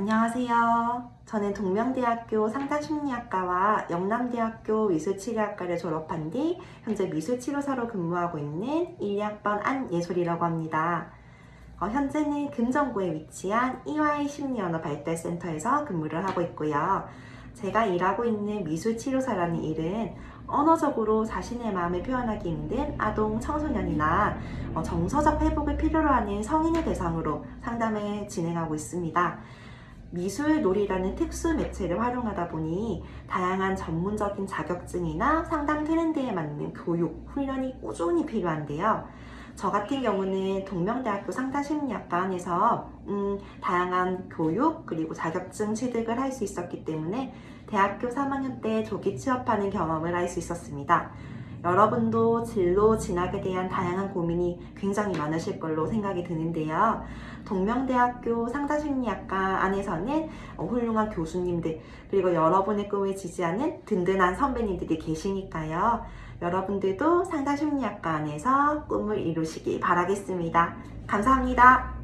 안녕하세요. 저는 동명대학교 상담심리학과와 영남대학교 미술치료학과를 졸업한 뒤 현재 미술치료사로 근무하고 있는 1, 2학번 안예솔이라고 합니다. 어, 현재는 금정구에 위치한 이화의 심리언어 발달센터에서 근무를 하고 있고요. 제가 일하고 있는 미술치료사라는 일은 언어적으로 자신의 마음을 표현하기 힘든 아동, 청소년이나 어, 정서적 회복을 필요로 하는 성인을 대상으로 상담을 진행하고 있습니다. 미술 놀이라는 특수 매체를 활용하다 보니 다양한 전문적인 자격증이나 상담 트렌드에 맞는 교육, 훈련이 꾸준히 필요한데요. 저 같은 경우는 동명대학교 상담심리학과 안에서 음, 다양한 교육 그리고 자격증 취득을 할 수 있었기 때문에 대학교 3학년 때 조기 취업하는 경험을 할 수 있었습니다. 여러분도 진로 진학에 대한 다양한 고민이 굉장히 많으실 걸로 생각이 드는데요. 동명대학교 상담심리학과 안에서는 어, 훌륭한 교수님들 그리고 여러분의 꿈을 지지하는 든든한 선배님들이 계시니까요. 여러분들도 상담심리학과 안에서 꿈을 이루시기 바라겠습니다. 감사합니다.